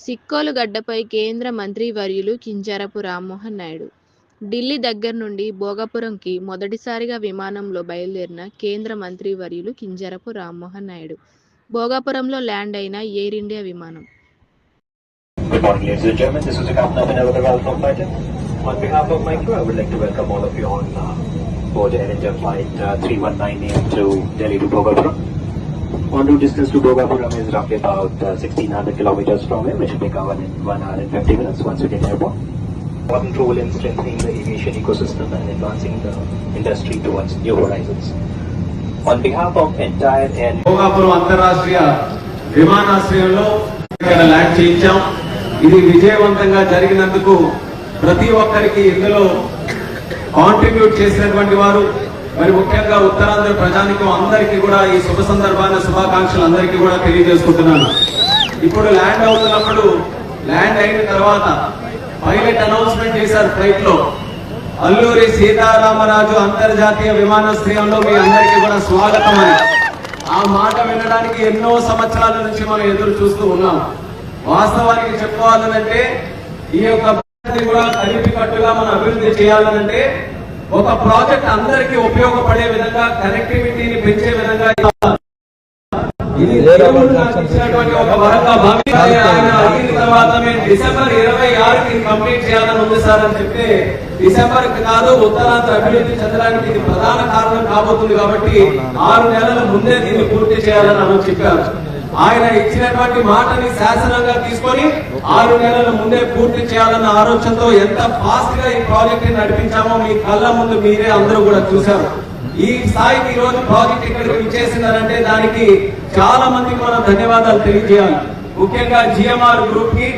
సిక్కోలు గడ్డపై కేంద్ర మంత్రివర్యులు కింజరపు రామ్మోహన్ నాయుడు ఢిల్లీ దగ్గర నుండి భోగాపురంకి మొదటిసారిగా విమానంలో బయలుదేరిన కేంద్ర మంత్రివర్యులు కింజరపు రామ్మోహన్ నాయుడు భోగాపురంలో ల్యాండ్ అయిన ఎయిర్ ఇండియా విమానం Good morning, ladies and gentlemen. This is the captain of another welcome flight. On behalf of my crew, I would like to welcome all of you on uh, board Air India flight uh, 319 to Delhi to Bhogapuram. Route distance to Bhogapuram is roughly about uh, 1600 kilometers from here, which will be covered in 1 hour and 50 minutes once we get airborne. Important role in strengthening the aviation ecosystem and advancing the industry towards new horizons. On behalf of entire Air Bhogapuram అంతర్రాష్ట్రీయ విమానాశ్రయంలో ఇక్కడ land చేయించాం ఇది విజయవంతంగా జరిగినందుకు ప్రతి ఒక్కరికి ఇందులో contribute చేసినటువంటి వారు మరి ముఖ్యంగా ఉత్తరాంధ్ర ప్రజానికం అందరికీ కూడా ఈ శుభ సందర్భాన్ని శుభాకాంక్షలు అందరికీ కూడా తెలియజేసుకుంటున్నాను. ఇప్పుడు ల్యాండ్ అవుతున్నప్పుడు ల్యాండ్ అయిన తర్వాత పైలట్ అనౌన్స్మెంట్ చేశారు ఫ్లైట్లో. అల్లూరి సీతారామరాజు అంతర్జాతీయ విమానాశ్రయంలో మీ అందరికీ కూడా స్వాగతం అని. ఆ మాట వినడానికి ఎన్నో సంవత్సరాల నుంచి మనం ఎదురు చూస్తూ ఉన్నాం. వాస్తవానికి చెప్పుకోవాలనంటే ఈ యొక్క కూడా కలిపి కట్టుగా మనం అభివృద్ధి చేయాలనంటే ఒక ప్రాజెక్ట్ అందరికి ఉపయోగపడే విధంగా కనెక్టివిటీని పెంచే విధంగా ఇది దేవుడు నాకు ఇచ్చినటువంటి ఒక వరంగా భావించాలి. ఆయన అడిగిన తర్వాత మేము డిసెంబర్ ఇరవై ఆరుకి కంప్లీట్ చేయాలని ఉంది సార్ అని చెప్తే డిసెంబర్కి కాదు ఉత్తరాంధ్ర అభివృద్ధి చెందడానికి ఇది ప్రధాన కారణం కాబోతుంది కాబట్టి ఆరు నెలల ముందే దీన్ని పూర్తి చేయాలని అని చెప్పారు ఆయన ఇచ్చినటువంటి మాటని శాసనంగా తీసుకొని ఆరు నెలల ముందే పూర్తి చేయాలన్న ఆలోచనతో ఎంత ఫాస్ట్గా ఈ ప్రాజెక్ట్ని నడిపించామో మీ కళ్ళ ముందు మీరే అందరూ కూడా చూశారు. ఈ స్థాయికి ఈ రోజు ప్రాజెక్ట్ ఇక్కడికి ఇచ్చేసిందనంటే దానికి చాలా మందికి మనం ధన్యవాదాలు తెలియజేయాలి. ముఖ్యంగా జిఎంఆర్ గ్రూప్కి